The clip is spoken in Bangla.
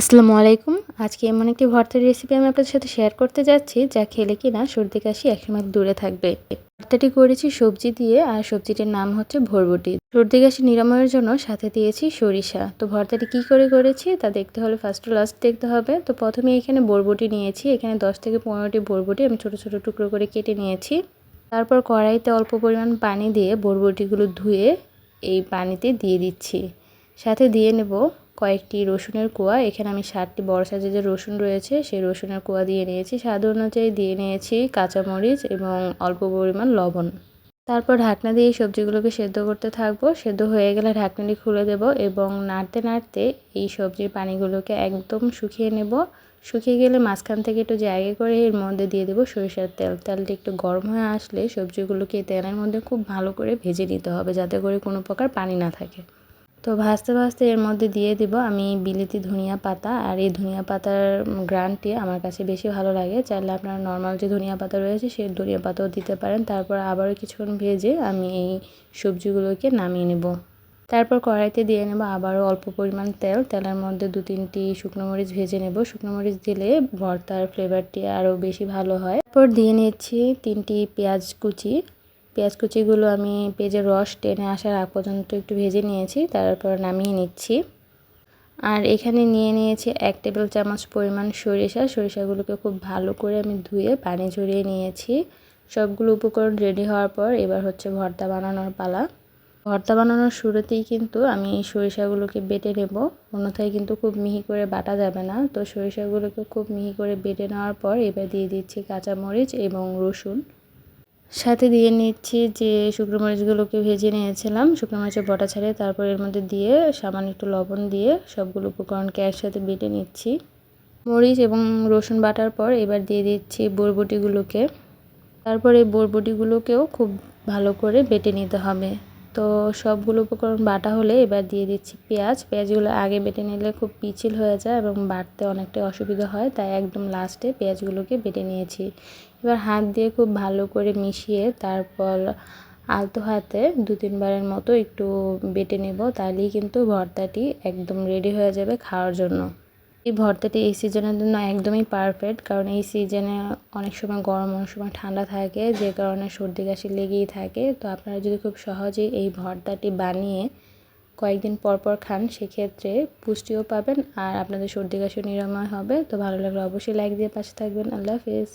আসসালামু আলাইকুম। আজকে এমন একটি ভর্তার রেসিপি আমি আপনাদের সাথে শেয়ার করতে যাচ্ছি, যা খেলে কিনা সর্দি কাশি একসময় দূরে থাকবে। ভর্তাটি করেছি সবজি দিয়ে, আর সবজিটির নাম হচ্ছে ভরবটি। সর্দি কাশি নিরাময়ের জন্য সাথে দিয়েছি সরিষা। তো ভর্তাটি কি করে করেছি, তা দেখতে হলে ফার্স্ট লাস্ট দেখতে হবে। তো প্রথমে এখানে বরবটি নিয়েছি, এখানে দশ থেকে পনেরোটি বরবটি আমি ছোট ছোট টুকরো করে কেটে নিয়েছি। তারপর কড়াইতে অল্প পরিমাণ পানি দিয়ে বরবটিগুলো ধুয়ে এই পানিতে দিয়ে দিচ্ছি। সাথে দিয়ে নেব কয়েকটি রসুনের কোয়া। এখানে আমি ষাটটি বড় সাইজের যে রসুন রয়েছে, সেই রসুনের কোয়া দিয়ে নিয়েছি। স্বাদ অনুযায়ী দিয়ে নিয়েছি কাঁচামরিচ এবং অল্প পরিমাণ লবণ। তারপর ঢাকনা দিয়ে সবজিগুলোকে সেদ্ধ করতে থাকব। সেদ্ধ হয়ে গেলে ঢাকনাটি খুলে দেব এবং নাড়তে নাড়তে এই সবজির পানিগুলোকে একদম শুকিয়ে নেব। শুকিয়ে গেলে মাঝখান থেকে একটু জায়গা করে এর মধ্যে দিয়ে দেবো সরিষার তেল। তেলটা একটু গরম হয়ে আসলে সবজিগুলোকে তেলের মধ্যে খুব ভালো করে ভেজে নিতে হবে যাতে করে কোনো প্রকার পানি না থাকে। তো ভাজতে ভাজতে এর মধ্যে দিয়ে দিব আমি বিলিতি ধনিয়া পাতা। আর এই ধনিয়া পাতার গ্রানটি আমার কাছে বেশি ভালো লাগে। চাইলে আপনারা নর্মাল যে ধনিয়া পাতা রয়েছে, সেই ধনিয়া পাতাও দিতে পারেন। তারপর আবারও কিছুক্ষণ ভেজে আমি এই সবজিগুলোকে নামিয়ে নেব। তারপর কড়াইতে দিয়ে নেব আবারও অল্প পরিমাণ তেল। তেলের মধ্যে দু তিনটি শুকনো মরিচ ভেজে নেব। শুকনো মরিচ দিলে ভর্তার ফ্লেভারটি আরও বেশি ভালো হয়। তারপর দিয়ে নিচ্ছি তিনটি পেঁয়াজ কুচি। পেঁয়াজ কুচিগুলো আমি পেঁয়াজের রস টেনে আসার আগ পর্যন্ত একটু ভেজে নিয়েছি, তারপর নামিয়ে নিচ্ছি। আর এখানে নিয়ে নিয়েছি এক টেবিল চামচ পরিমাণ সরিষা। সরিষাগুলোকে খুব ভালো করে আমি ধুয়ে পানি ঝরিয়ে নিয়েছি। সবগুলো উপকরণ রেডি হওয়ার পর এবার হচ্ছে ভর্তা বানানোর পালা। ভর্তা বানানোর শুরুতেই কিন্তু আমি সরিষাগুলোকে বেটে নেব। অন্যথায় কিন্তু খুব মিহি করে বাটা যাবে না। তো সরিষাগুলোকে খুব মিহি করে বেটে নেওয়ার পর এবার দিয়ে দিচ্ছি কাঁচামরিচ এবং রসুন। সাথে দিয়ে নিচ্ছি যে শুকনো মরিচগুলোকে ভেজে নিয়েছিলাম। শুকনো মরিচের বটা ছাড়িয়ে তারপর এর মধ্যে দিয়ে সামান্য একটু লবণ দিয়ে সবগুলো উপকরণকে একসাথে বেটে নিচ্ছি। মরিচ এবং রসুন বাটার পর এবার দিয়ে দিচ্ছি বরবটিগুলোকে। তারপর এই বরবটিগুলোকেও খুব ভালো করে বেটে নিতে হবে। তো সবগুলো উপকরণ বাটা হলে এবার দিয়ে দিচ্ছি পেঁয়াজ। পেঁয়াজগুলো আগে বেটে নিলে খুব পিছিল হয়ে যায় এবং বাটতে অনেকটা অসুবিধা হয়, তাই একদম লাস্টে পেঁয়াজগুলোকে বেটে নিয়েছি। এবার হাত দিয়ে খুব ভালো করে মিশিয়ে তারপর আলতো হাতে দু তিনবারের মতো একটু বেটে নেব, তাহলেই কিন্তু ভর্তাটি একদম রেডি হয়ে যাবে খাওয়ার জন্য। এই ভর্তাটি এই সিজনের জন্য একদমই পারফেক্ট কারণ এই সিজনে অনেক সময় গরম, অনেক সময় ঠান্ডা থাকে, যে কারণে সর্দি, কাশি লেগেই থাকে। তো আপনারা যদি খুব সহজেই এই ভর্তাটি বানিয়ে কয়েকদিন পর পর খান, সেক্ষেত্রে পুষ্টিও পাবেন আর আপনাদের সর্দি, কাশিও নিরাময় হবে। তো ভালো লাগলে অবশ্যই লাইক দিয়ে পাশে থাকবেন। আল্লাহ হাফিজ।